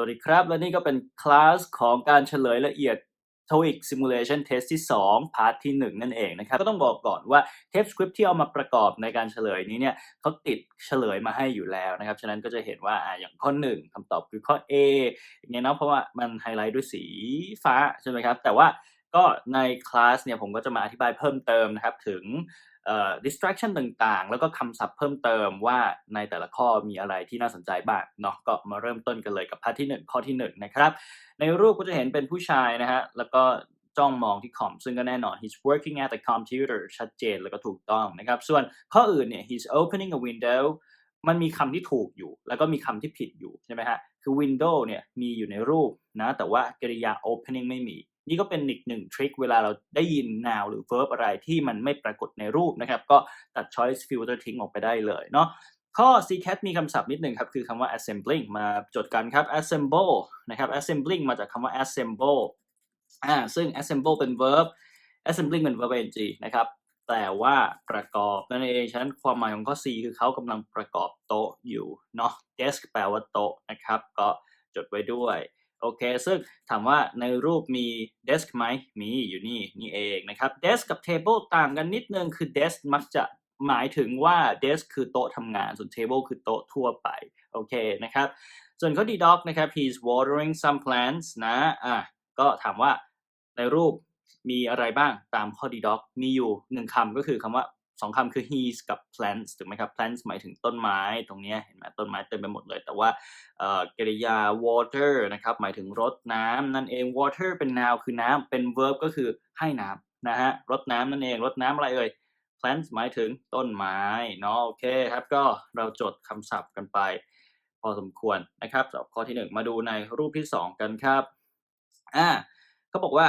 สวัสดีครับ และนี่ก็เป็นคลาสของการเฉลยละเอียด TOEIC Simulation Test ที่ 2 พาร์ทที่ 1 นั่นเองนะครับ ก็ต้องบอกก่อนว่าเทปสคริปที่เอามาประกอบในการเฉลยนี้เนี่ยเขาติดเฉลยมาให้อยู่แล้วนะครับ ฉะนั้นก็จะเห็นว่าออย่างข้อ 1คำตอบคือข้อ A อย่างเงี้ยเนาะเพราะว่ามันไฮไลท์ด้วยสีฟ้าใช่ไหมครับ แต่ว่าก็ในคลาสเนี่ยผมก็จะมาอธิบายเพิ่มเติมนะครับ ถึง distraction ต่างๆ แล้วก็คำศัพท์เพิ่มเติมว่าในแต่ละข้อมีอะไรที่น่าสนใจบ้างเนาะก็มาเริ่มต้นกันเลยกับพาร์ทที่ 1 ข้อที่ 1 นะครับ ในรูปก็จะเห็นเป็นผู้ชายนะฮะแล้วก็จ้องมองที่คอมซึ่งก็แน่นอน he's working at the computer ชัดเจนแล้วก็ถูกต้องนะครับ ส่วนข้ออื่นเนี่ย he's opening a window มันมีคำที่ถูกอยู่ แล้วก็มีคำที่ผิดอยู่ใช่ไหมฮะคือ window เนี่ยมีอยู่ในรูปนะแต่ว่ากริยา opening ไม่มี นี่ก็เป็นอีกหนึ่งทริคเวลาเราได้ยิน noun หรือ verb อะไรที่มันไม่ปรากฏในรูปนะครับ ก็ตัด choice filter ทิ้งออกไปได้เลยเนาะข้อ CCAT มีคำศัพท์นิดหนึ่งครับ คือคำว่า assembling มาจดกันครับ assemble นะครับ assembling มาจากคำว่า assemble อ่าซึ่ง assemble เป็น verb assembling เป็น verb ing นะครับแปลว่าประกอบนั่นเอง ฉะนั้นความหมายของข้อ C คือเขากำลังประกอบโต๊ะอยู่เนาะ desk แปลว่าโต๊ะนะครับ ก็จดไว้ด้วย โอเค ซึ่งถามว่าในรูปมี desk ไหมมีอยู่นี่นี่เองนะครับ desk กับ table ต่างกันนิดนึงคือ desk มักจะหมายถึงว่า desk คือโต๊ะทำงาน ส่วน table คือโต๊ะทั่วไป โอเคนะครับ ส่วนข้อ D doc นะครับ he's watering some plants นะอะก็ถามว่าในรูปมีอะไรบ้างตามข้อ D doc มีอยู่หนึ่งคำก็คือคำว่า สองคำคือ he's กับ plants ถูกไหมครับ plants หมายถึงต้นไม้ตรงนี้เห็นไหมต้นไม้เต็มไปหมดเลย แต่ว่าเกริยา water นะครับหมายถึงรดน้ำนั่นเอง water เป็น noun คือน้ำเป็น verb ก็คือให้น้ำนะฮะรดน้ำนั่นเองรดน้ำอะไรเอ่ย plants หมายถึงต้นไม้เนาะโอเคครับก็เราจดคำศัพท์กันไป พอสมควรนะครับสำหรับข้อที่1มาดูในรูปที่2กันครับอ่าเขาบอกว่า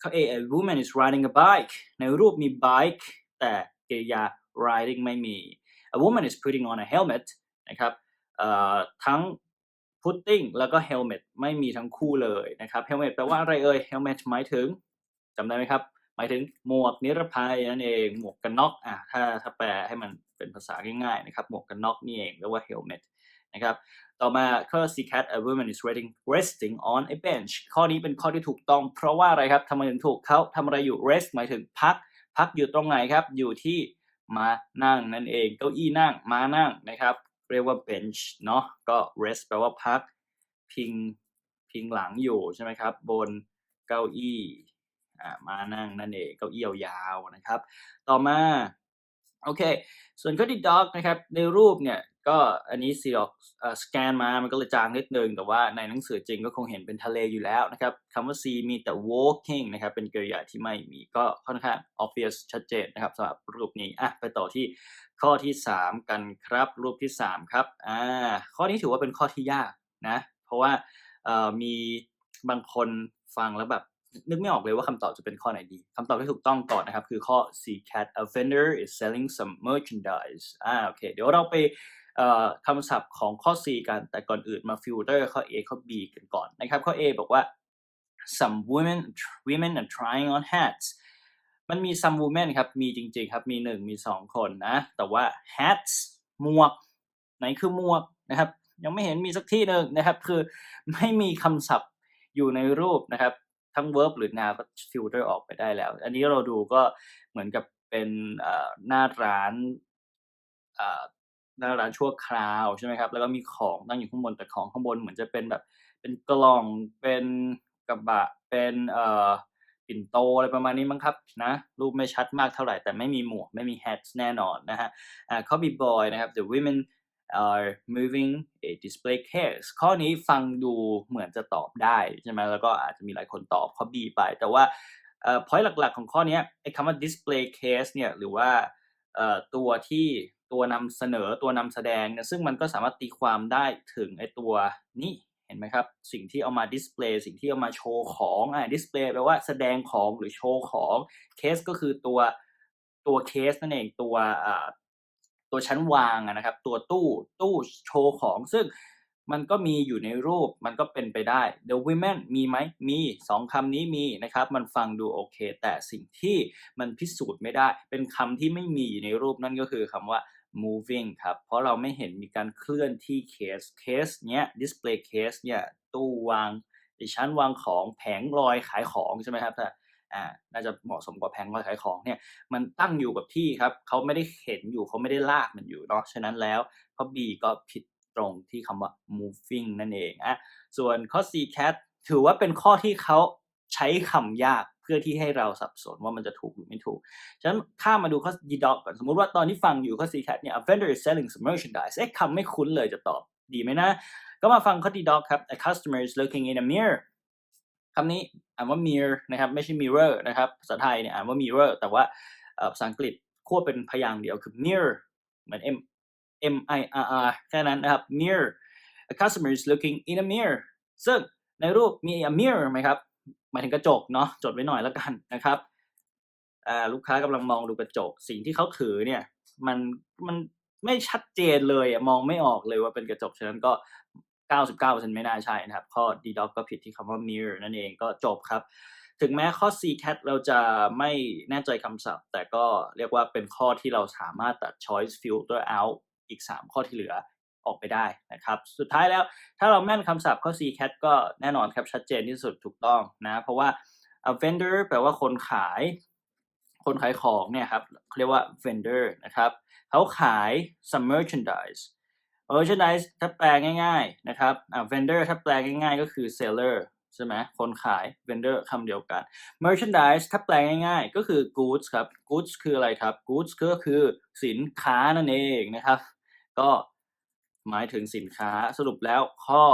เข้อ a woman is riding a bike ในรูปมี bike แต่ กริยา riding ไม่มี a woman is putting on a helmet นะครับทั้ง putting แล้วก็ helmet ไม่มีทั้งคู่เลยนะครับ helmet แปลว่าอะไรเอ่ย helmet หมายถึงจำได้ไหมครับ หมายถึงหมวกนิรภัยนั่นเองหมวกกันน็อกอะถ้าถ้าแปลให้มันเป็นภาษาง่ายๆนะครับหมวกกันน็อกนี่เองเรียกว่า helmet นะครับต่อมาข้อ C cat a woman is resting resting on a bench ข้อนี้เป็นข้อที่ถูกต้อง เพราะว่าอะไรครับทำไมถึงถูกเขาทำอะไรอยู่ rest หมายถึงพัก พักอยู่ตรงไหนครับ อยู่ที่มานั่งนั่นเอง เก้าอี้นั่งมานั่งนะครับ เรียกว่า bench เนาะก็ rest แปลว่าพัก พิงพิงหลังอยู่ใช่ไหมครับ บนเก้าอี้อ่ามานั่งนั่นเองเก้าอี้ยาวๆนะครับ ต่อมา โอเค ส่วนข้อที่ dog นะครับ ในรูปเนี่ย ก็อันนี้ซีออกสแกนมามันก็เลยจางนิดนึง แต่ว่าในหนังสือจริงก็คงเห็นเป็นทะเลอยู่แล้วนะครับคำว่า sea มีแต่ walking นะครับ เป็นกริยาที่ไม่มีก็ค่อนข้าง obvious ชัดเจนนะครับสำหรับรูปนี้อะไปต่อที่ข้อที่ 3 กันครับ รูปที่ 3 ครับอ่าข้อนี้ถือว่าเป็นข้อที่ยากนะ เพราะว่ามีบางคนฟังแล้วแบบนึกไม่ออกเลยว่าคำตอบจะเป็นข้อไหนดี คำตอบที่ถูกต้องก่อนนะครับ คือข้อ C cat a vendor is selling some merchandise อ่าโอเค เดี๋ยวเราไป คำศัพท์ของข้อ C กันแต่ก่อนอื่นมาฟิลเตอร์ข้อ A ข้อ B กันก่อนนะครับ ข้อ A บอกว่า some women women are trying on hats มันมี some women ครับ มีจริงๆครับ มีหนึ่งมีสองคนนะ แต่ว่า hats หมวก ไหนคือหมวกนะครับ ยังไม่เห็นมีสักที่หนึ่งนะครับ คือไม่มีคำศัพท์อยู่ในรูปนะครับ ทั้ง verb หรือ noun ก็ฟิลเตอร์ออกไปได้แล้ว อันนี้เราดูก็เหมือนกับเป็นหน้าร้าน หน้าร้านชั่วคราวใช่ไหมครับแล้วก็มีของตั้งอยู่ข้างบนแต่ของข้างบนเหมือนจะเป็นแบบ เป็นกล่องเป็นกระบะเป็นเอ่อปิ่นโตอะไรประมาณนี้มั้งครับนะรูปไม่ชัดมากเท่าไหร่แต่ไม่มีหมวกไม่มี hats แน่นอนนะฮะอ่าข้อ B boy นะครับ the women are moving a display case ข้อนี้ฟังดูเหมือนจะตอบได้ใช่ไหมแล้วก็อาจจะมีหลายคนตอบข้อ B ไป แต่ว่าเอ่อ point หลักๆ ของข้อนี้ไอ้คำว่า display case เนี่ยหรือว่าเอ่อตัวที่ ตัวนำเสนอตัวนำแสดงนี่ยซึ่งมันก็สามารถตีความได้ถึงไอ้ตัวนี้เห็นไหมครับ สิ่งที่เอามา display สิ่งที่เอามาโชว์ของอ่า display แปลว่าแสดงของหรือโชว์ของ case ก็คือตัวตัว case นั่นเองตัวอ่าตัวชั้นวางนะครับ ตัวตู้ตู้โชว์ของ ซึ่งมันก็มีอยู่ในรูปมันก็เป็นไปได้ the women มีไหมมีสองคำนี้มีนะครับ มันฟังดูโอเค แต่สิ่งที่มันพิสูจน์ไม่ได้ เป็นคำที่ไม่มีอยู่ในรูปนั่นก็คือคำว่า moving ครับ เพราะเราไม่เห็นมีการเคลื่อนที่เคส เคสเนี้ย display case เนี่ยตู้วางชั้นวางของแผงลอยขายของใช่ไหมครับถ้าอ่าน่าจะเหมาะสมกว่าแผงลอยขายของเนี่ยมันตั้งอยู่กับที่ครับเขาไม่ได้เห็นอยู่เขาไม่ได้ลากมันอยู่เนาะฉะนั้นแล้วข้อ B ก็ผิดตรงที่คำว่า moving นั่นเองอะส่วนข้อ C cat ถือว่าเป็นข้อที่เขาใช้คำยาก พื่อที่ให้เราสับสนว่ามันจะถูกหรือไม่ถูก ฉะนั้นข้ามาดูข้อ D dog ก่อน สมมุติว่าตอนที่ฟังอยู่ข้อ C cat เนี่ย a vendor is selling some merchandise เอ๊ะคำไม่คุ้นเลยจะตอบดีไหมนะ ก็มาฟังข้อ D dog ครับ a customer is looking in a mirror คำนี้อ่านว่า mirror นะครับไม่ใช่ mirror นะครับภาษาไทยเนี่ยอ่านว่า mirror แต่ว่าอ่อภาษาอังกฤษควบเป็นพยางค์เดียวคือ mirror เหมือน m m i r r แค่นั้นนะครับ mirror a customer is looking in a mirror ซึ่งในรูปมี a mirror ไหมครับ หมายถึงกระจกเนาะจดไว้หน่อยแล้วกันนะครับลูกค้ากำลังมองดูกระจก สิ่งที่เขาถือเนี่ยมันมันไม่ชัดเจนเลยอะมองไม่ออกเลยว่าเป็นกระจกฉะนั้นก็ 99%ไม่น่าใช่นะครับ ข้อ D dog ก็ผิดที่คำว่า mirror นั่นเองก็จบครับ ถึงแม้ข้อ C cat เราจะไม่แน่ใจคำศัพท์ แต่ก็เรียกว่าเป็นข้อที่เราสามารถตัด choice filter out อีก 3 ข้อที่เหลือ ออกไปได้นะครับ สุดท้ายแล้วถ้าเราแม่นคำศัพท์ข้อ C cat ก็แน่นอนครับชัดเจนที่สุดถูกต้องนะ เพราะว่า a vendor แปลว่าคนขาย คนขายของเนี่ยครับเรียกว่า vendor นะครับเขาขาย some merchandise merchandise ถ้าแปลง่ายๆนะครับ vendor ถ้าแปลง่ายๆ ก็คือ seller ใช่ไหมคนขาย vendor คำเดียวกัน merchandise ถ้าแปลง่ายๆ ก็คือ goods ครับ goods คืออะไรครับ goods ก็คือสินค้านั่นเองนะครับ ก็ หมายถึงสินค้าสรุปแล้วข้อ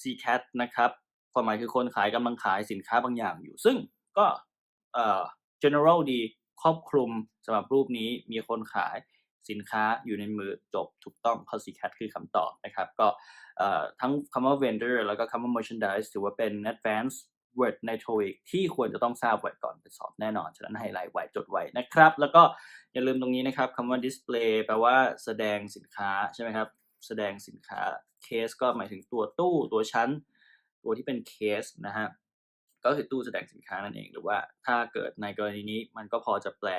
C cat นะครับความหมายคือคนขายกำลังขายสินค้าบางอย่างอยู่ ซึ่งก็เอ่อ general ดีครอบคลุมสำหรับรูปนี้มีคนขายสินค้าอยู่ในมือจบถูกต้องข้อ C cat คือคำตอบนะครับก็ทั้งคำว่า vendor แล้วก็คำว่า merchandise ถือว่าเป็น advanced word ใน TOEIC ที่ควรจะต้องทราบไว้ก่อนไปสอบแน่นอน ฉะนั้นไฮไลท์ไว้จดไว้นะครับ แล้วก็อย่าลืมตรงนี้นะครับคำว่า display แปลว่าแสดงสินค้าใช่ไหมครับ แสดงสินค้า case ก็หมายถึงตัวตู้ตัวชั้น ตัวที่เป็น case นะฮะก็คือตู้แสดงสินค้านั่นเอง หรือว่าถ้าเกิดในกรณีนี้มันก็พอจะแปล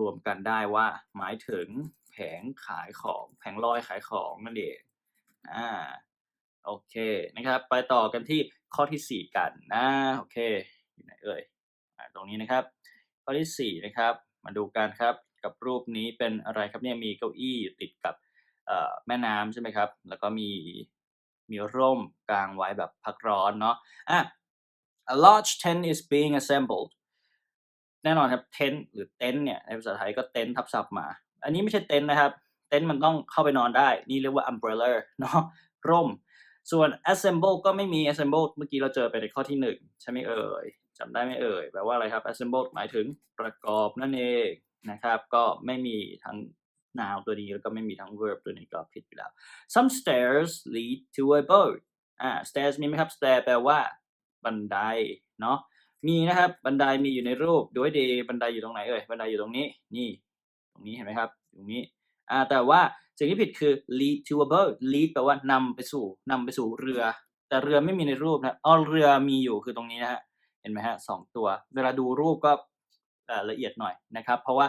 รวมๆกันได้ว่า หมายถึงแผงขายของแผงลอยขายของนั่นเองอ่าโอเคนะครับ ไปต่อกันที่ข้อที่ 4 กันนะโอเคอยู่ไหนเอ่ยอ่าตรงนี้นะครับ ข้อที่ 4 นะครับ มาดูกันครับกับรูปนี้เป็นอะไรครับเนี่ยมีเก้าอี้อยู่ติดกับ แม่น้ำใช่ไหมครับ แล้วก็มีมีร่มกลางไว้แบบพักร้อนเนาะอะ a large tent is being assembled แน่นอนครับ tent หรือ tent เนี่ยในภาษาไทยก็เต็นท์ทับศัพท์มา อันนี้ไม่ใช่เต็นท์นะครับ เต็นท์มันต้องเข้าไปนอนได้ นี่เรียกว่า umbrella เนาะร่ม ส่วน assemble ก็ไม่มี assemble เมื่อกี้เราเจอไปในข้อที่1ใช่ไหมเอ่ยจำได้ไหมเอ่ยแปลว่าอะไรครับ assemble หมายถึงประกอบนั่นเองนะครับ ก็ไม่มีทั้ง noun ตัวนี้แล้วก็ไม่มีทั้ง verb ตัวนี้ก็ผิดอยู่แล้ว some stairs lead to a boat อ่า stairs มีไหมครับ stair แปลว่า บันไดเนาะมีนะครับ บันไดมีอยู่ในรูปดูให้ดีบันไดอยู่ตรงไหนเอ่ย บันไดอยู่ตรงนี้ นี่ ตรงนี้เห็นไหมครับ ตรงนี้ อ่า แต่ว่าสิ่งที่ผิดคือ lead to a boat lead แปลว่านำไปสู่นำไปสู่เรือ แต่เรือไม่มีในรูปนะอ๋อเรือมีอยู่คือตรงนี้นะฮะ เห็นไหมฮะสองตัว เวลาดูรูปก็ละเอียดหน่อยนะครับ เพราะว่า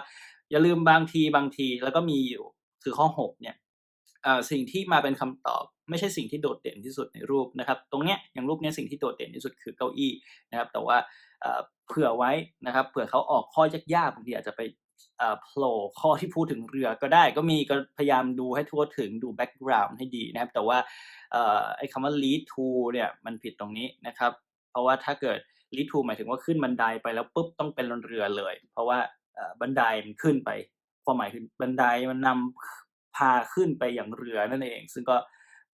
อย่าลืมบางทีบางทีแล้วก็มีอยู่คือข้อ 6 เนี่ยสิ่งที่มาเป็นคำตอบ ไม่ใช่สิ่งที่โดดเด่นที่สุดในรูปนะครับ ตรงเนี้ยอย่างรูปเนี้ยสิ่งที่โดดเด่นที่สุดคือเก้าอี้นะครับ แต่ว่าเผื่อไว้นะครับเผื่อเขาออกข้อยากๆบางทีอาจจะไปโผล่ข้อที่พูดถึงเรือก็ได้ก็มีก็พยายามดูให้ทั่วถึงดูแบ็กกราวด์ให้ดีนะครับ แต่ว่าออไอ้คำว่า lead to เนี่ยมันผิดตรงนี้นะครับ เพราะว่าถ้าเกิด lead to หมายถึงว่าขึ้นบันไดไปแล้วปุ๊บต้องเป็นเรือเลย เพราะว่า บันไดมันขึ้นไปความหมายคือบันไดมันนำพาขึ้นไปอย่างเรือนั่นเอง ซึ่งก็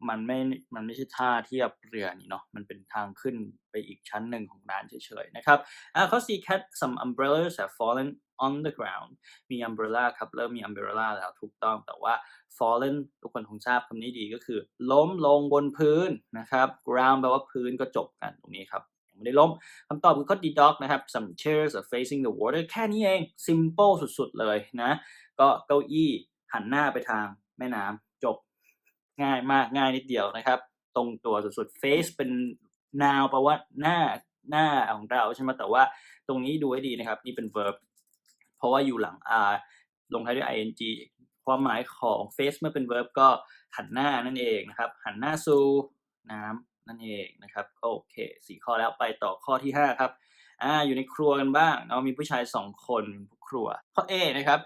มันไม่ มันไม่ใช่ท่าเทียบเรือนี่เนาะ มันเป็นทางขึ้นไปอีกชั้นหนึ่งของร้านเฉยๆนะครับอ่าข้อ C cat some umbrellas have fallen on the ground มี umbrella ครับ เริ่มมี umbrella แล้วถูกต้อง แต่ว่า fallen ทุกคนคงทราบคำนี้ดีก็คือ ล้มลงบนพื้นนะครับ ground แปลว่าพื้นก็จบกันตรงนี้ครับ ยังไม่ได้ล้มคำตอบคือข้อ D dog นะครับ some chairs are facing the water แค่นี้เอง simple สุดๆเลยนะ ก็เก้าอี้หันหน้าไปทางแม่น้ำจบง่ายมากง่ายนิดเดียวนะครับ ตรงตัวสุดๆ face เป็น noun แปลว่าหน้าหน้าของเราใช่ไหมแต่ว่าตรงนี้ดูให้ดีนะครับ นี่เป็น verb เพราะว่าอยู่หลัง r ลงท้ายด้วย ing ความหมายของ face เมื่อเป็น verb ก็หันหน้านั่นเองนะครับ หันหน้าสู่น้ำ นั่นเองนะครับโอเคสี่ข้อแล้วไปต่อข้อที่ 5 ครับอ่าอยู่ในครัวกันบ้างเนาะมีผู้ชาย 2 คนผู้ครัว ข้อ A นะครับ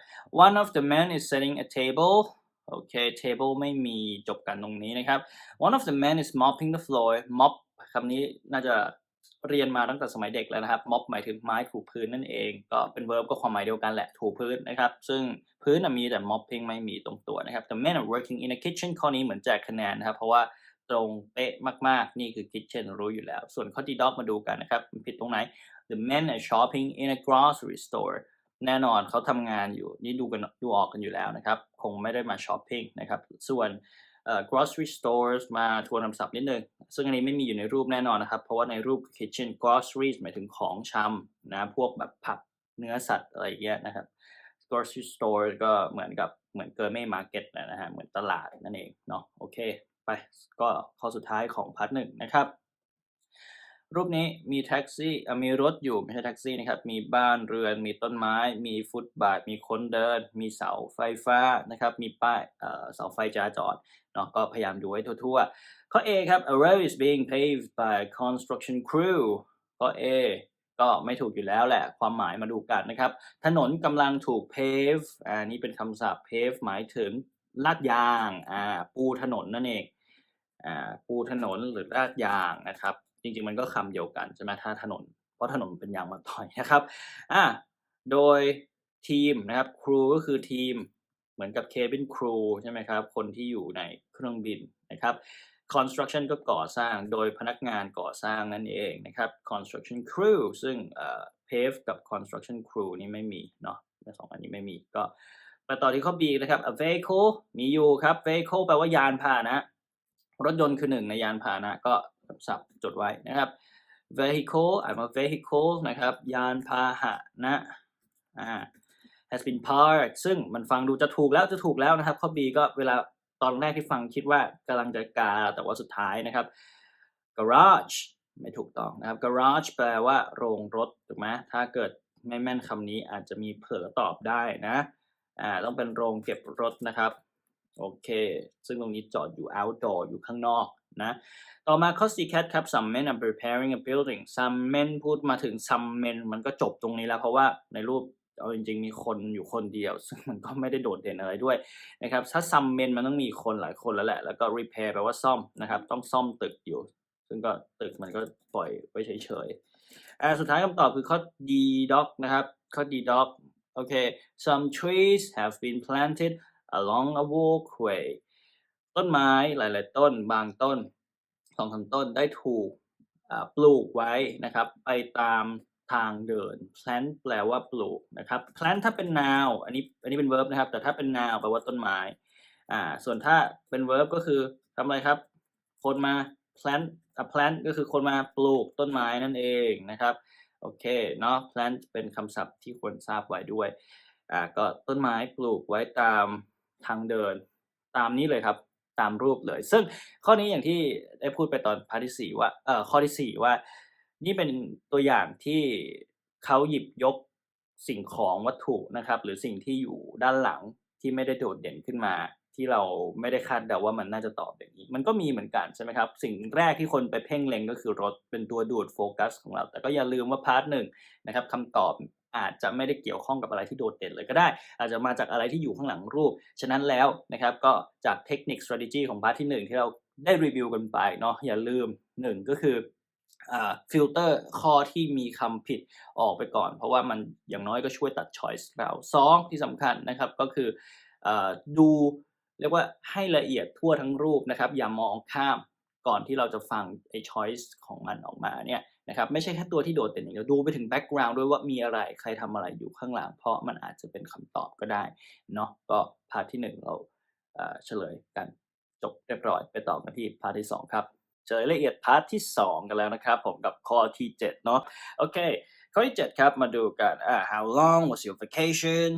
one of the men is setting a table โอเค table ไม่มีจบกันตรงนี้นะครับ one of the men is mopping the floor mop คำนี้น่าจะเรียนมาตั้งแต่สมัยเด็กแล้วนะครับ mop หมายถึงไม้ถูพื้นนั่นเอง ก็เป็น verb ก็ความหมายเดียวกันแหละถูพื้นนะครับ ซึ่งพื้นมีแต่ mopping ไม่มีตรงตัวนะครับ the men are working in a kitchen ข้อนี้เหมือนแจกคะแนนนะครับ เพราะว่า ตรงเป๊ะมากๆ นี่คือ kitchen รู้อยู่แล้ว ส่วนข้อ D dog มาดูกันนะครับมันผิดตรงไหน the men are shopping in a grocery store แน่นอนเขาทำงานอยู่ นี่ดูกันดูออกกันอยู่แล้วนะครับ คงไม่ได้มาช้อปปิ้งนะครับ ส่วนเอ่อ grocery stores มาทวนคำศัพท์นิดนึง ซึ่งอันนี้ไม่มีอยู่ในรูปแน่นอนนะครับ เพราะว่าในรูป kitchen groceries หมายถึงของชำนะ พวกแบบผักเนื้อสัตว์อะไรอย่างเงี้ยนะครับ grocery store ก็เหมือนกับเหมือนเกอร์เม่มาร์เก็ตนะฮะ เหมือนตลาดนั่นเองเนาะ โอเค ไปก็ข้อสุดท้ายของพาร์ทหนึ่งนะครับ รูปนี้มีแท็กซี่มีรถอยู่ไม่ใช่แท็กซี่นะครับ มีบ้านเรือน มีต้นไม้ มีฟุตบาท มีคนเดิน มีเสาไฟฟ้านะครับ มีป้ายเสาไฟจราจรเนาะก็พยายามดูให้ทั่วๆ ข้อ A ครับ a road is being paved by a construction crew ข้อ A ก็ไม่ถูกอยู่แล้วแหละ ความหมายมาดูกันนะครับ ถนนกำลังถูก pave อ่านี่เป็นคำศัพท์ pave หมายถึงลาดยาง อ่า ปูถนนนั่นเอง ปูถนนหรือลาดยางนะครับ จริงๆมันก็คำเดียวกันใช่ไหมถ้าถนน เพราะถนนเป็นยางมะตอยนะครับอ่าโดยทีมนะครับครูก็คือทีมเหมือนกับ cabin crew ใช่ไหมครับ คนที่อยู่ในเครื่องบินนะครับ construction ก็ก่อสร้างโดยพนักงานก่อสร้างนั่นเองนะครับ construction crew ซึ่งเอ่อ pave กับ construction crew นี่ไม่มีเนาะสองอันนี้ไม่มีก็ไปต่อที่ข้อ B นะครับ a vehicle มีอยู่ครับ vehicle แปลว่ายานพาหนะ รถยนต์คือหนึ่งในยานพาหนะก็สับจดไว้นะครับ vehicle I'm a vehicle นะครับ ยานพาหนะอ่า has been parked ซึ่งมันฟังดูจะถูกแล้วจะถูกแล้วนะครับ ข้อ B ก็เวลาตอนแรกที่ฟังคิดว่ากำลังจะกา แต่ว่าสุดท้ายนะครับ garage ไม่ถูกต้องนะครับ garage แปลว่าโรงรถถูกไหมถ้าเกิดไม่แม่นคำนี้อาจจะมีเผลอตอบได้นะอ่าต้องเป็นโรงเก็บรถนะครับ โอเค ซึ่งตรงนี้จอดอยู่ outdoor อยู่ข้างนอกนะ ต่อมาข้อ C cat ครับ some men are preparing a building some men พูดมาถึง some men มันก็จบตรงนี้แล้ว เพราะว่าในรูปเอาจริงๆ มีคนอยู่คนเดียว ซึ่งมันก็ไม่ได้โดดเด่นอะไรด้วยนะครับ ถ้า some men มันต้องมีคนหลายคนแล้วแหละ แล้วก็ repair แปลว่าซ่อมนะครับ ต้องซ่อมตึกอยู่ ซึ่งก็ตึกมันก็ปล่อยไว้เฉยๆอ่าสุดท้ายคำตอบคือข้อ D dog นะครับ ข้อ D dog โอเค some trees have been planted along a walkway ต้นไม้หลาย ๆ ต้นบางต้นสองสามต้นได้ถูกปลูกไว้นะครับ ไปตามทางเดิน plant แปลว่าปลูกนะครับ plant ถ้าเป็น noun อันนี้อันนี้เป็น verb นะครับ แต่ถ้าเป็น noun แปลว่าต้นไม้อ่าส่วนถ้าเป็น verb ก็คือทำอะไรครับ คนมา plant อะ plant ก็คือคนมาปลูกต้นไม้นั่นเองนะครับโอเคเนาะ plant เป็นคำศัพท์ที่ควรทราบไว้ด้วยอ่าก็ต้นไม้ปลูกไว้ตาม ทางเดิน ตามนี้เลยครับตามรูปเลย ซึ่งข้อนี้อย่างที่ได้พูดไปตอนพาร์ทที่สี่ว่าเอ่อข้อที่สี่ว่า นี่เป็นตัวอย่างที่เขาหยิบยกสิ่งของวัตถุนะครับ หรือสิ่งที่อยู่ด้านหลังที่ไม่ได้โดดเด่นขึ้นมา ที่เราไม่ได้คาดเดาว่ามันน่าจะตอบอย่างนี้ มันก็มีเหมือนกันใช่ไหมครับ สิ่งแรกที่คนไปเพ่งเล็งก็คือรถเป็นตัวดูดโฟกัสของเรา แต่ก็อย่าลืมว่าพาร์ทหนึ่งนะครับคำตอบ อาจจะไม่ได้เกี่ยวข้องกับอะไรที่โดดเด่นเลยก็ได้ อาจจะมาจากอะไรที่อยู่ข้างหลังรูป ฉะนั้นแล้วนะครับก็จากเทคนิค strategy ของพาร์ทที่หนึ่งที่เราได้รีวิวกันไปเนาะอย่าลืมหนึ่งก็คือฟิลเตอร์ข้อที่มีคำผิดออกไปก่อน เพราะว่ามันอย่างน้อยก็ช่วยตัด choice เราสองที่สำคัญนะครับก็คืออดูเรียกว่าให้ละเอียดทั่วทั้งรูปนะครับ อย่ามองข้าม ก่อนที่เราจะฟังไอ้ choice ของมันออกมาเนี่ยนะครับไม่ใช่แค่ตัวที่โดดเด่นอย่างเดียวดูไปถึง background ด้วยว่ามีอะไรใครทำอะไรอยู่ข้างหลัง เพราะมันอาจจะเป็นคำตอบก็ได้เนาะก็พาร์ทที่หนึ่งเราเฉลยกันจบเรียบร้อยไปต่อกันที่พาร์ทที่สองครับเฉลยละเอียดพาร์ทที่สองกันแล้วนะครับผมกับข้อที่เจ็ดเนาะโอเค ข้อที่ 7 ครับมาดูกันอ่า how long was your vacation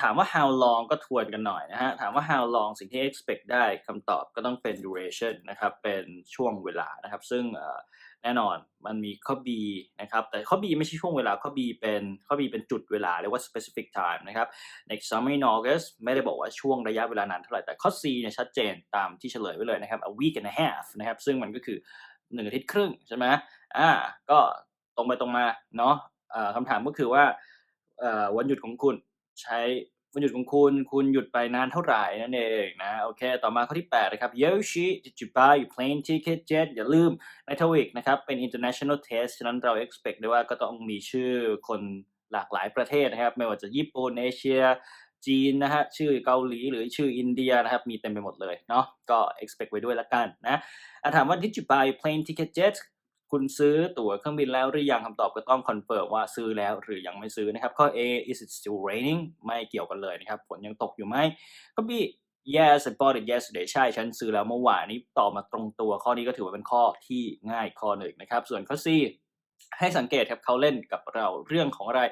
ถามว่า how long ก็ทวนกันหน่อยนะฮะ ถามว่า how long สิ่งที่ expect ได้คำตอบก็ต้องเป็น duration นะครับ เป็นช่วงเวลานะครับ ซึ่งแน่นอนมันมีข้อ B นะครับ แต่ข้อ B ไม่ใช่ช่วงเวลา ข้อ B เป็นข้อ B เป็นจุดเวลา เรียกว่า specific time นะครับ next summer in August ไม่ได้บอกว่าช่วงระยะเวลานานเท่าไหร่ แต่ข้อ C เนี่ยชัดเจนตามที่เฉลยไว้เลยนะครับ a week and a half นะครับ ซึ่งมันก็คือหนึ่งอาทิตย์ครึ่งใช่ไหมอ่า ก็ตรงไปตรงมาเนาะเอ่อคำถามก็คือว่าวันหยุดของคุณ ใช้วันหยุดของคุณ คุณหยุดไปนานเท่าไหร่นั่นเองนะ โอเค ต่อมาข้อที่ 8 นะครับ Yoshi did you buy your plane ticket yet อย่าลืมในทวิกนะครับ เป็น international test ฉะนั้นเรา expect ได้ว่าก็ต้องมีชื่อคนหลากหลายประเทศนะครับ ไม่ว่าจะญี่ปุ่น เอเชีย จีนนะฮะ ชื่อเกาหลีหรือชื่ออินเดียนะครับ มีเต็มไปหมดเลยเนาะ ก็ expect ไว้ด้วยละกันนะอะถามว่า did you buy your plane ticket yet คุณซื้อตั๋วเครื่องบินแล้วหรือยังคำตอบก็ต้องคอนเฟิร์มว่าซื้อแล้วหรือยังไม่ซื้อนะครับ ข้อ A is it still raining ไม่เกี่ยวกันเลยนะครับ ฝนยังตกอยู่ไหมข้อ B yes I bought it yesterday ใช่ ฉันซื้อแล้วเมื่อวานนี้ตอบมาตรงตัว ข้อนี้ก็ถือว่าเป็นข้อที่ง่ายข้อหนึ่งนะครับ ส่วนข้อ C ให้สังเกตครับเขาเล่นกับเราเรื่องของอะไร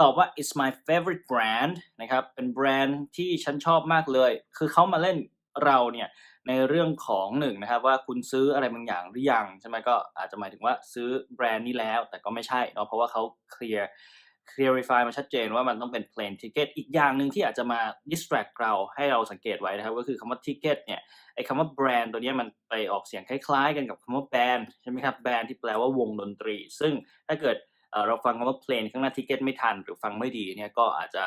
ตอบว่า it's my favorite brand นะครับ เป็นแบรนด์ที่ฉันชอบมากเลย คือเขามาเล่นเราเนี่ย ในเรื่องของหนึ่งนะครับว่าคุณซื้ออะไรบางอย่างหรือยังใช่ไหมก็อาจจะหมายถึงว่าซื้อแบรนด์นี้แล้ว แต่ก็ไม่ใช่เนาะเพราะว่าเขาเคลียร์ clarify มาชัดเจนว่ามันต้องเป็น plain ticket อีกอย่างหนึ่งที่อาจจะมา distract เราให้เราสังเกตไว้นะครับ ก็คือคำว่า ticket เนี่ยไอ้คำว่าแบรนด์ตัวนี้มันไปออกเสียงคล้ายๆ กันกับคำว่าแบรนด์ใช่ไหมครับแบรนด์ที่แปลว่าวงดนตรี ซึ่งถ้าเกิดเราฟังคำว่า plain ข้างหน้า ticket ไม่ทันหรือฟังไม่ดีเนี่ยก็อาจจะ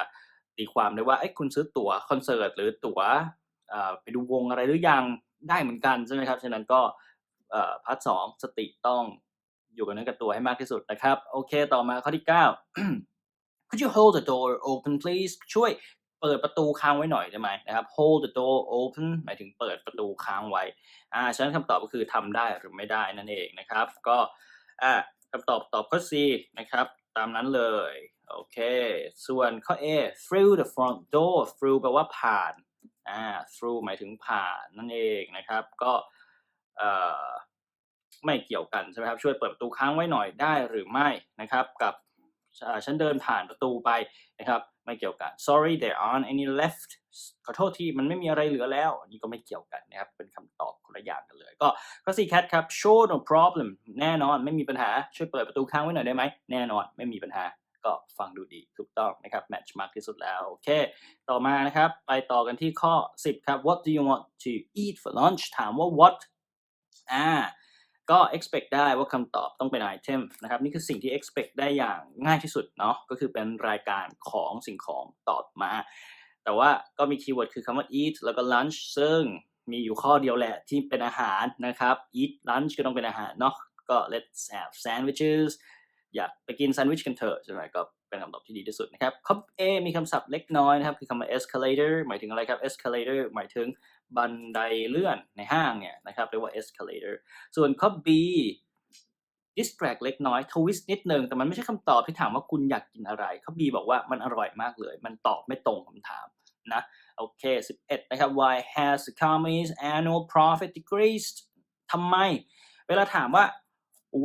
ตีความได้ว่าเอ้คุณซื้อตั๋วคอนเสิร์ตหรือตั๋ว ไปดูวงอะไรหรือยังได้เหมือนกันใช่ไหมครับฉะนั้นก็พาร์ทสองสติต้องอยู่กับเนื้อกับตัวให้มากที่สุดนะครับ โอเค ต่อมาข้อที่ 9 Could you hold the door open please ช่วยเปิดประตูค้างไว้หน่อยได้ไหมนะครับ hold the door open หมายถึงเปิดประตูค้างไว้ อ่า ฉะนั้นคำตอบก็คือทำได้หรือไม่ได้นั่นเองนะครับ ก็ อ่าคำตอบตอบข้อ C นะครับ ตามนั้นเลย โอเค ส่วนข้อ A through the front door through แปลว่าผ่าน อ่า through หมายถึงผ่านนั่นเองนะครับ ก็ไม่เกี่ยวกันใช่ไหมครับช่วยเปิดประตูค้างไว้หน่อยได้หรือไม่นะครับกับฉันเดินผ่านประตูไปนะครับ ไม่เกี่ยวกัน sorry there aren't any left ขอโทษทีมันไม่มีอะไรเหลือแล้ว อันนี้ก็ไม่เกี่ยวกันนะครับ เป็นคำตอบคนละอย่างกันเลย ก็ข้อ C cat ครับ sure no problem แน่นอนไม่มีปัญหาช่วยเปิดประตูค้างไว้หน่อยได้ไหมแน่นอนไม่มีปัญหา ก็ฟังดูดีถูกต้องนะครับ match มากที่สุดแล้ว โอเค ต่อมานะครับ ไปต่อกันที่ข้อ 10 ครับ what do you want to eat for lunch ถามว่า what อ่าก็ expect ได้ว่าคำตอบต้องเป็น item นะครับ นี่คือสิ่งที่ expect ได้อย่างง่ายที่สุดเนาะก็คือเป็นรายการของสิ่งของตอบมา แต่ว่าก็มีคีย์เวิร์ดคือคำว่า eat แล้วก็ lunch ซึ่งมีอยู่ข้อเดียวแหละที่เป็นอาหารนะครับ eat lunch ก็ต้องเป็นอาหารเนาะก็ let's have sandwiches อยากไปกินแซนด์วิชกันเถอะใช่ไหมก็เป็นคำตอบที่ดีที่สุดนะครับข้อ A มีคำศัพท์เล็กน้อยนะครับคือคำว่า escalator หมายถึงอะไรครับ escalator หมายถึงบันไดเลื่อนในห้างเนี่ยนะครับเรียกว่า escalator ส่วนข้อ B distract เล็กน้อย twist นิดนึง แต่มันไม่ใช่คำตอบที่ถามว่าคุณอยากกินอะไรข้อ B บอกว่ามันอร่อยมากเลย มันตอบไม่ตรงคำถามนะโอเค 11 นะครับ why has the company's annual profit decreased ทำไม เวลาถามว่า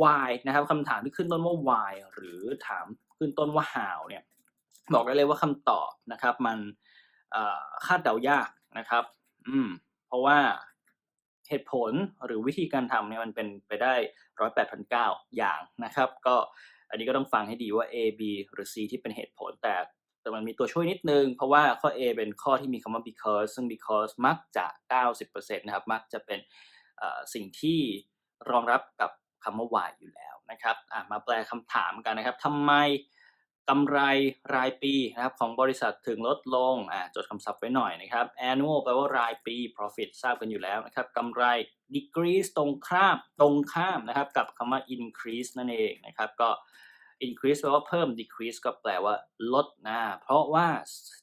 why นะครับคำถามที่ขึ้นต้นว่า why หรือถามขึ้นต้นว่า how เนี่ยบอกได้เลยว่าคำตอบนะครับ มันคาดเดายากนะครับ อืม เพราะว่าเหตุผลหรือวิธีการทำเนี่ยมันเป็นไปได้ร้อยแปดพันเก้าอย่างนะครับ ก็อันนี้ก็ต้องฟังให้ดีว่า A B หรือ C ที่เป็นเหตุผลแต่แต่มันมีตัวช่วยนิดนึง เพราะว่าข้อ A เป็นข้อที่มีคำว่า because ซึ่ง because มักจะ 90%นะครับ มักจะเป็นสิ่งที่รองรับกับ คำว่า why อยู่แล้วนะครับมาแปลคำถามกันนะครับทำไมกำไรรายปีนะครับของบริษัทถึงลดลงจดคำศัพท์ไว้หน่อยนะครับ annual แปลว่ารายปี profit ทราบกันอยู่แล้วนะครับกำไร decrease ตรงข้ามตรงข้ามนะครับ กับคำว่า increase นั่นเองนะครับก็ increase แปลว่าเพิ่ม decrease ก็แปลว่าลดนะเพราะว่า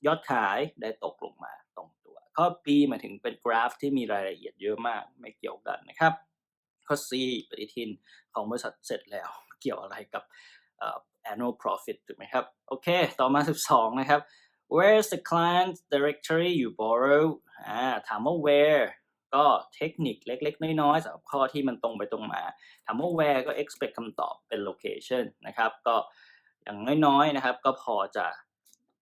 ยอดขายได้ตกลงมาตรงตัวข้อ B หมายถึงเป็นกราฟที่มีรายละเอียดเยอะมากไม่เกี่ยวกันนะครับ ข้อ C ปฏิทินของบริษัทเสร็จแล้วเกี่ยวอะไรกับเอ่อ annual profit ถูกไหมครับ โอเค ต่อมา 12 นะครับ where's the client directory you borrow อ่าถามว่า where ก็เทคนิคเล็ก ๆ น้อยๆสำหรับข้อที่มันตรงไปตรงมา ถามว่า where ก็ expect คำตอบเป็น location นะครับ ก็อย่างน้อยๆ นะครับ ก็พอจะ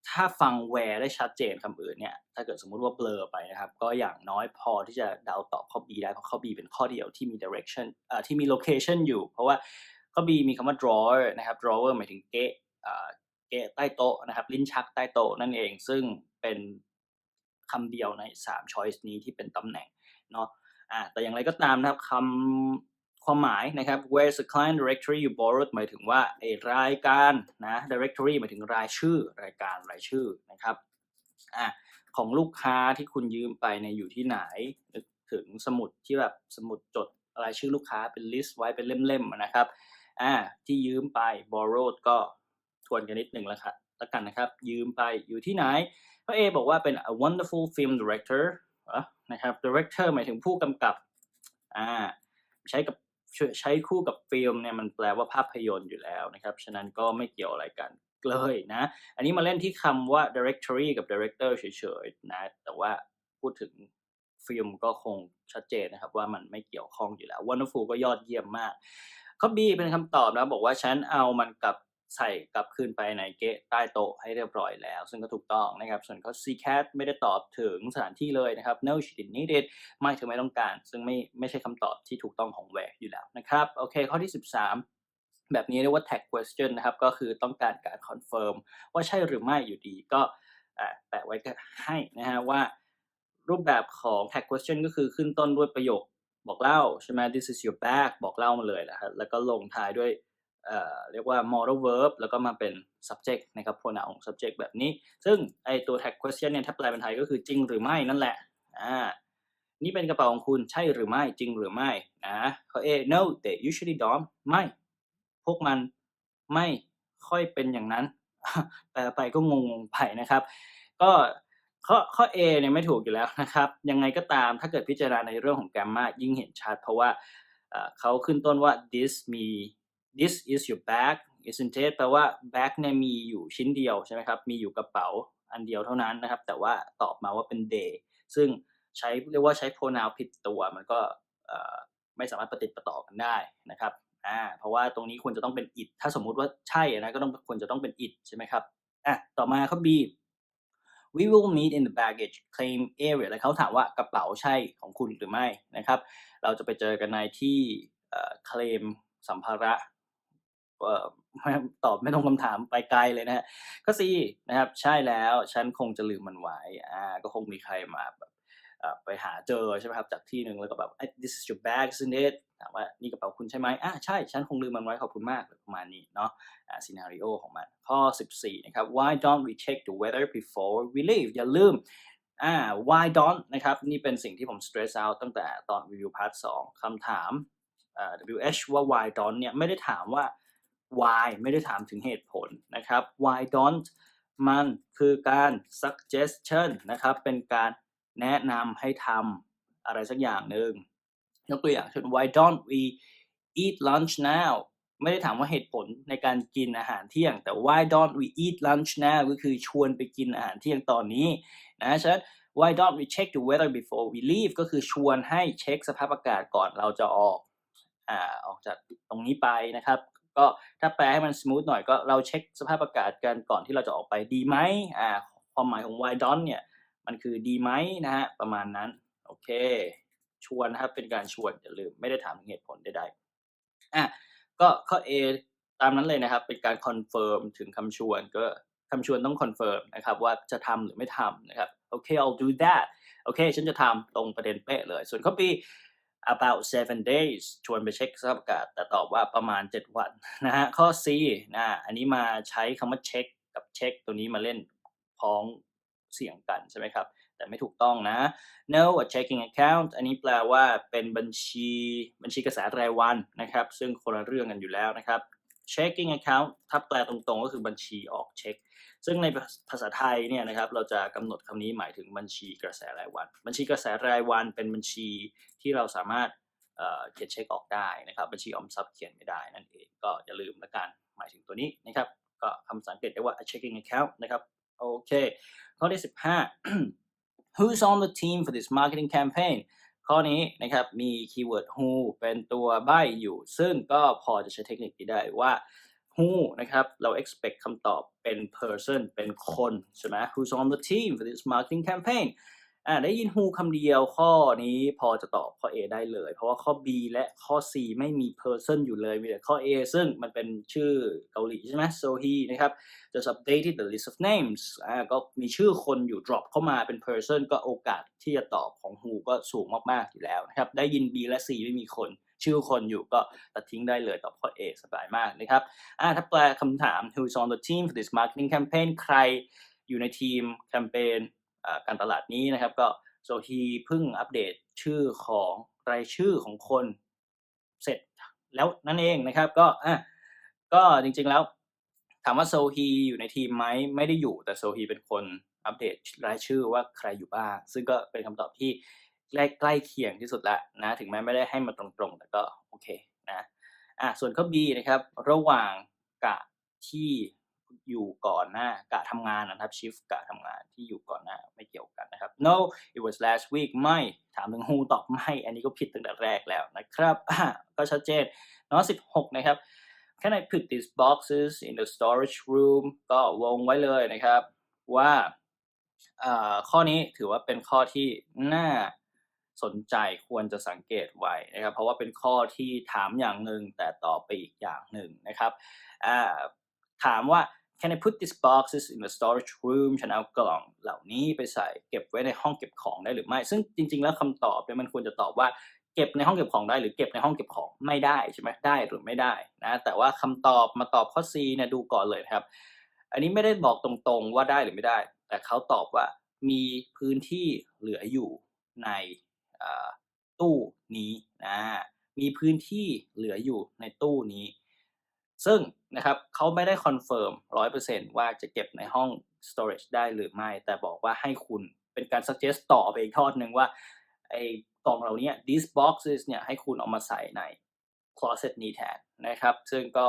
ถ้าฟัง where ได้ชัดเจนคำอื่นเนี่ยถ้าเกิดสมมุติว่าเบลอไปนะครับ ก็อย่างน้อยพอที่จะเดาตอบข้อ B ได้เพราะข้อ B เป็นข้อเดียวที่มี direction อ่อที่มี location อยู่ เพราะว่าข้อ B มีคำว่า drawer นะครับ drawer หมายถึงเกะอ่อเกะใต้โต๊ะนะครับ ลิ้นชักใต้โต๊ะนั่นเอง ซึ่งเป็นคำเดียวใน3 choice นี้ที่เป็นตำแหน่งเนาะอ่าแต่อย่างไรก็ตามนะครับคำ ความหมายนะครับ where's the client directory you borrowed หมายถึงว่าไอรายการนะ directory หมายถึงรายชื่อรายการรายชื่อนะครับอ่าของลูกค้าที่คุณยืมไปเนี่ยอยู่ที่ไหนนึกถึงสมุดที่แบบสมุดจดรายชื่อลูกค้าเป็น list ไว้เป็นเล่มๆนะครับอ่าที่ยืมไป borrowed ก็ทวนกันนิดหนึ่งแล้วครับแล้วกันนะครับ ยืมไปอยู่ที่ไหนพระเอบอกว่าเป็น a wonderful film director นะครับ director หมายถึงผู้กำกับอ่าใช้กับ ใช้คู่กับฟิล์มเนี่ยมันแปลว่าภาพยนตร์อยู่แล้วนะครับฉะนั้นก็ไม่เกี่ยวอะไรกันเลยนะ อันนี้มาเล่นที่คำว่า directory กับ director เฉยๆนะแต่ว่าพูดถึงฟิล์มก็คงชัดเจนนะครับว่ามันไม่เกี่ยวข้องอยู่แล้ว wonderful ก็ยอดเยี่ยมมากข้อ B เป็นคำตอบนะบอกว่าฉันเอามันกลับ ใส่กลับคืนไปในเกะใต้โต๊ะให้เรียบร้อยแล้ว ซึ่งก็ถูกต้องนะครับ ส่วนข้อ C cat ไม่ได้ตอบถึงสถานที่เลยนะครับ no she didn't need it ไม่เธอไม่ต้องการ ซึ่งไม่ไม่ใช่คำตอบที่ถูกต้องของ where อยู่แล้วนะครับ โอเค ข้อที่ 13แบบนี้เรียกว่า tag question นะครับ ก็คือต้องการการ confirm ว่าใช่หรือไม่อยู่ดี ก็แปะไว้ให้นะฮะว่า รูปแบบของ tag question ก็คือขึ้นต้นด้วยประโยคบอกเล่าใช่ไหม this is your bag บอกเล่ามาเลยนะครับแล้วก็ลงท้ายด้วย เรียกว่า modal verb แล้วก็มาเป็น subject นะครับ pronoun ของ subject แบบนี้ ซึ่งไอตัว tag question เนี่ยถ้าแปลเป็นไทยก็คือจริงหรือไม่นั่นแหละอ่านี่เป็นกระเป๋าของคุณใช่หรือไม่จริงหรือไม่นะข้อ A no they usually don't ไม่ พวกมันไม่ค่อยเป็นอย่างนั้นแปลไปก็งงๆไปนะครับ ก็ข้อข้อ A เนี่ยไม่ถูกอยู่แล้วนะครับ ยังไงก็ตามถ้าเกิดพิจารณาในเรื่องของแกรมมายิ่งเห็นชัด เพราะว่าเขาขึ้นต้นว่า this มี this is your bag isn't it แปลว่า bag เนี่ยมีอยู่ชิ้นเดียวใช่ไหมครับ มีอยู่กระเป๋าอันเดียวเท่านั้นนะครับ แต่ว่าตอบมาว่าเป็น they ซึ่งใช้เรียกว่าใช้ pronoun ผิดตัวมันก็ไม่สามารถประติดประต่อกันได้นะครับอ่าเพราะว่าตรงนี้ควรจะต้องเป็น it ถ้าสมมุติว่าใช่นะก็ต้องควรจะต้องเป็น it ใช่ไหมครับอะต่อมาข้อ B we will meet in the baggage claim area แล้วเขาถามว่ากระเป๋าใช่ของคุณหรือไม่นะครับ เราจะไปเจอกันในที่เอ่อ claim สัมภาระ ตอบไม่ตรงคำถามไปไกลเลยนะฮะข้อ C นะครับ ใช่แล้วฉันคงจะลืมมันไว้อ่าก็คงมีใครมาแบบไปหาเจอใช่ไหมครับจากที่หนึ่งแล้วก็แบบ this is your bag isn't it ถามว่านี่กระเป๋าคุณใช่ไหมอ่าใช่ ฉันคงลืมมันไว้ขอบคุณมากประมาณนี้เนาะอ่าซีนารีโอของมัน ข้อ 14 นะครับ why don't we check the weather before we leave อย่าลืมอ่า why don't นะครับ นี่เป็นสิ่งที่ผม stress out ตั้งแต่ตอน review part 2คำถาม wh ว่า why don't เนี่ยไม่ได้ถามว่า why ไม่ได้ถามถึงเหตุผลนะครับ why don't มันคือการ suggestion นะครับ เป็นการแนะนำให้ทำอะไรสักอย่างหนึ่งยกตัวอย่างเช่น why don't we eat lunch now ไม่ได้ถามว่าเหตุผลในการกินอาหารเที่ยง แต่ why don't we eat lunch now ก็คือชวนไปกินอาหารเที่ยงตอนนี้นะฉะนั้น why don't we check the weather before we leave ก็คือชวนให้เช็คสภาพอากาศก่อนเราจะออกอ่าออกจากตรงนี้ไปนะครับ ก็ถ้าแปลให้มันส o t h หน่อยก็เราเช็คสภาพอากาศกันก่อนที่เราจะออกไปดีไหมอ่าความหมายของ why don't เนี่ยมันคือดีไหมนะฮะประมาณนั้นโอเค ชวนนะครับเป็นการชวนอย่าลืมไม่ได้ถามเหตุผลใดๆอะก็ข้อ A ตามนั้นเลยนะครับ เป็นการคอนเฟิร์มถึงคำชวนก็คำชวนต้องคอนเฟิร์มนะครับว่าจะทำหรือไม่ทำนะครับโอเค I'll do that โอเค ฉันจะทำตรงประเด็นเป๊ะเลย ส่วนข้อ B about seven days ชวนไปเช็คสภาพอากาศ แต่ตอบว่าประมาณ 7 วันนะฮะข้อ C นะอันนี้มาใช้คำว่าเช็คกับเช็คตัวนี้มาเล่นพ้องเสียงกันใช่ไหมครับ แต่ไม่ถูกต้องนะ no a checking account อันนี้แปลว่าเป็นบัญชีบัญชีกระแสรายวันนะครับ ซึ่งคนละเรื่องกันอยู่แล้วนะครับ checking account ถ้าแปลตรงๆ ก็คือบัญชีออกเช็ค ซึ่งในภาษาไทยเนี่ยนะครับเราจะกำหนดคำนี้หมายถึงบัญชีกระแสรายวัน บัญชีกระแสรายวันเป็นบัญชีที่เราสามารถเขียนเช็คออกได้นะครับบัญชีออมทรัพย์เขียนไม่ได้นั่นเองก็อย่าลืมละกันหมายถึงตัวนี้นะครับก็คำภาษาอังเกฤษเรียกว่า checking account นะครับโอเคข้อที่ 15 Who's on the team for this marketing campaign ข้อนี้นะครับมีคีย์เวิร์ด who เป็นตัวใบ้อยู่ ซึ่งก็พอจะใช้เทคนิคนี้ได้ว่า who นะครับเรา expect คำตอบเป็น person เป็นคนใช่ไหม who's on the team for this marketing campaign อ่าได้ยิน who คำเดียวข้อนี้พอจะตอบข้อ A ได้เลย เพราะว่าข้อ B และข้อ C ไม่มี person อยู่เลย มีแต่ข้อ A ซึ่งมันเป็นชื่อเกาหลีใช่ไหม so he นะครับ just updated the list of names อ่าก็มีชื่อคนอยู่ drop เข้ามาเป็น person ก็โอกาสที่จะตอบของ who ก็สูงมาก ๆ อยู่แล้วนะครับ ได้ยิน B และ C ไม่มีคน ชื่อคนอยู่ก็ตัดทิ้งได้เลยตอบข้อ A สบายมากนะครับอ่าถ้าแปลคำถาม who's on the team for this marketing campaign ใครอยู่ในทีมแคมเปญการตลาดนี้นะครับ ก็ so he เพิ่งอัปเดตชื่อของรายชื่อของคนเสร็จแล้วนั่นเองนะครับ ก็อะก็จริงๆแล้ว ถามว่าโซฮีอยู่ในทีมไหมไม่ได้อยู่แต่โซฮีเป็นคนอัปเดตรายชื่อว่าใครอยู่บ้าง ซึ่งก็เป็นคำตอบที่ ใกล้ใกล้เคียงที่สุดละนะถึงแม้ไม่ได้ให้มาตรงๆ แต่ก็โอเคนะอะส่วนข้อ B นะครับ ระหว่างกะที่อยู่ก่อนหน้ากะทำงานนะครับ shift กะทำงานที่อยู่ก่อนหน้าไม่เกี่ยวกันนะครับ no it was last week ไม่ถามถึง who ตอบไม่ อันนี้ก็ผิดตั้งแต่แรกแล้วนะครับอะก็ชัดเจนเนาะ16 นะครับ Can I put these boxes in the storage room ก็วงไว้เลยนะครับ ว่าอ่าข้อนี้ถือว่าเป็นข้อที่น่า สนใจควรจะสังเกตไว้นะครับ เพราะว่าเป็นข้อที่ถามอย่างหนึ่งแต่ตอบไปอีกอย่างหนึ่งนะครับถามว่า Can I put these boxes in the storage room ฉันเอากล่องเหล่านี้ไปใส่เก็บไว้ในห้องเก็บของได้หรือไม่ ซึ่งจริง ๆ แล้วคำตอบเนี่ยมันควรจะตอบว่าเก็บในห้องเก็บของได้หรือเก็บในห้องเก็บของไม่ได้ใช่ไหมได้หรือไม่ได้นะแต่ว่าคำตอบมาตอบข้อ C เนี่ยดูก่อนเลยครับ อันนี้ไม่ได้บอกตรงๆว่าได้หรือไม่ได้ แต่เขาตอบว่ามีพื้นที่เหลืออยู่ใน ตู้นี้นะมีพื้นที่เหลืออยู่ในตู้นี้ ซึ่งนะครับเขาไม่ได้คอนเฟิร์มร้อยเปอร์เซนว่าจะเก็บในห้อง storage ได้หรือไม่ แต่บอกว่าให้คุณเป็นการ suggest ต่อไปอีกทอดหนึ่งว่าไอ้กล่องเหล่านี้ these boxes เนี่ยให้คุณเอามาใส่ใน closet นี้แทนนะครับ ซึ่งก็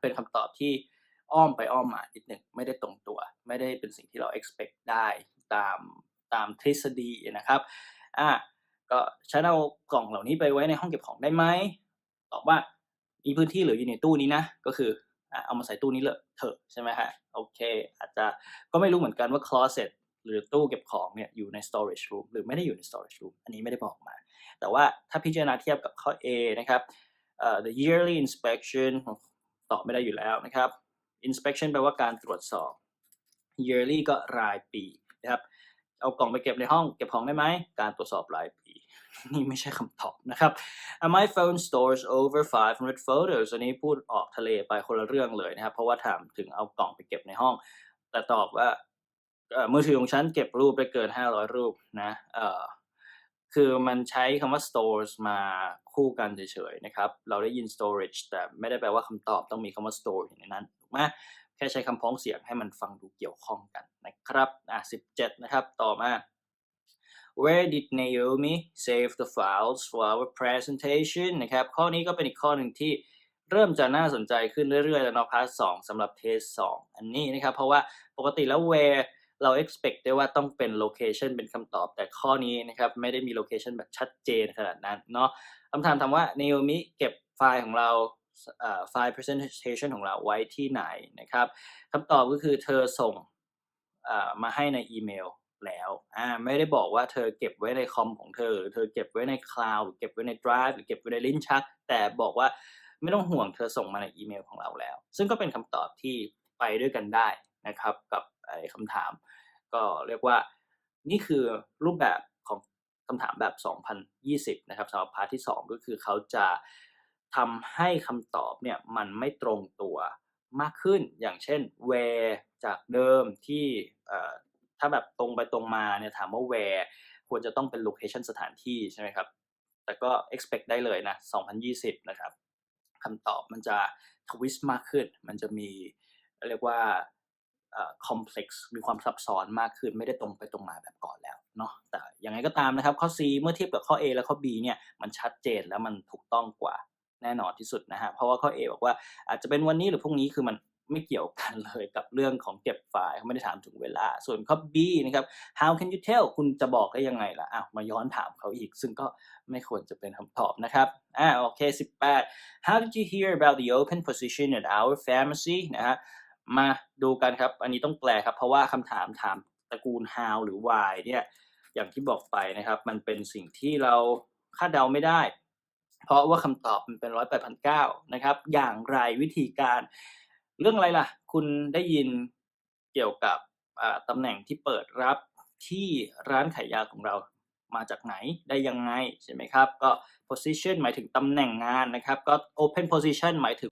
เป็นคำตอบที่อ้อมไปอ้อมมานิดหนึ่งไม่ได้ตรงตัว ไม่ได้เป็นสิ่งที่เรา expect ได้ตามตามทฤษฎีนะครับอะ ก็ฉันเอากล่องเหล่านี้ไปไว้ในห้องเก็บของได้ไหมตอบว่ามีพื้นที่เหลืออยู่ในตู้นี้นะ ก็คือเอามาใส่ตู้นี้เลยเถอะใช่ไหมฮะโอเค อาจจะก็ไม่รู้เหมือนกันว่า closet หรือตู้เก็บของเนี่ยอยู่ใน storage room หรือไม่ได้อยู่ใน storage room อันนี้ไม่ได้บอกมา แต่ว่าถ้าพิจารณาเทียบกับข้อ A นะครับเอ่อ the yearly inspection ตอบไม่ได้อยู่แล้วนะครับ inspection แปลว่าการตรวจสอบ yearly ก็รายปีนะครับ เอากล่องไปเก็บในห้องเก็บของได้ไหม การตรวจสอบรายปี นี่ไม่ใช่คำตอบนะครับ My phone stores over 500 photos อันนี้พูดออกทะเลไปคนละเรื่องเลยนะครับ เพราะว่าถามถึงเอากล่องไปเก็บในห้อง แต่ตอบว่ามือถือของฉันเก็บรูปได้เกิน 500 รูปนะเออคือมันใช้คำว่า stores มาคู่กันเฉยๆนะครับ เราได้ยิน storage แต่ไม่ได้แปลว่าคำตอบต้องมีคำว่า store อยู่ในนั้นถูกไหมแค่ใช้คำพ้องเสียงให้มันฟังดูเกี่ยวข้องกันนะครับอะ17 นะครับ ต่อมา Where did Naomi save the files for our presentation นะครับ ข้อนี้ก็เป็นอีกข้อหนึ่งที่เริ่มจะน่าสนใจขึ้นเรื่อยๆแล้วเนาะพาร์ทสองสำหรับเทสสองอันนี้นะครับ เพราะว่าปกติแล้ว where เรา expect ได้ว่าต้องเป็น location เป็นคำตอบ แต่ข้อนี้นะครับไม่ได้มี location แบบชัดเจนขนาดนั้นเนาะคำถามถามว่า Naomi เก็บไฟล์ของเราไฟล์ presentation ของเราไว้ที่ไหนนะครับคำตอบก็คือเธอส่งมาให้ในอีเมล แล้วอ่าไม่ได้บอกว่าเธอเก็บไว้ในคอมของเธอหรือเธอเก็บไว้ในคลาวด์เก็บไว้ใน Drive หรือเก็บไว้ในลิ้นชัก แต่บอกว่าไม่ต้องห่วงเธอส่งมาในอีเมลของเราแล้ว ซึ่งก็เป็นคำตอบที่ไปด้วยกันได้นะครับกับไอ้คำถาม ก็เรียกว่านี่คือรูปแบบของคำถามแบบ 2020 นะครับสำหรับพาร์ทที่ 2 ก็คือเขาจะทำให้คำตอบเนี่ยมันไม่ตรงตัวมากขึ้นอย่างเช่น where จากเดิมที่ ถ้าแบบตรงไปตรงมาเนี่ยถามว่า where ควรจะต้องเป็น location สถานที่ใช่ไหมครับ แต่ก็ expect ได้เลยนะ 2020 นะครับคำตอบมันจะทวิสต์มากขึ้น มันจะมีเรียกว่าเอ่อ complex มีความซับซ้อนมากขึ้น ไม่ได้ตรงไปตรงมาแบบก่อนแล้วเนาะ แต่ยังไงก็ตามนะครับ ข้อ C เมื่อเทียบกับข้อ A และข้อ B เนี่ยมันชัดเจนแล้วมันถูกต้องกว่าแน่นอนที่สุดนะฮะ เพราะว่าข้อ A บอกว่าอาจจะเป็นวันนี้หรือพรุ่งนี้คือมัน ไม่เกี่ยวกันเลยกับเรื่องของเก็บไฟล์เขาไม่ได้ถามถึงเวลา ส่วนข้อ B นะครับ how can you tell คุณจะบอกได้ยังไงล่ะอ้าวมาย้อนถามเขาอีก ซึ่งก็ไม่ควรจะเป็นคำตอบนะครับอ่าโอเค 18 how did you hear about the open position at our pharmacy นะฮะมาดูกันครับ อันนี้ต้องแปลครับ เพราะว่าคำถามถามตระกูล how หรือ why เนี่ยอย่างที่บอกไปนะครับ มันเป็นสิ่งที่เราคาดเดาไม่ได้ เพราะว่าคำตอบมันเป็นร้อยแปดพันเก้านะครับ อย่างไรวิธีการ เรื่องอะไรล่ะ คุณได้ยินเกี่ยวกับตำแหน่งที่เปิดรับที่ร้านขายยาของเรามาจากไหนได้ยังไงใช่ไหมครับ ก็ position หมายถึงตำแหน่งงานนะครับ ก็ open position หมายถึง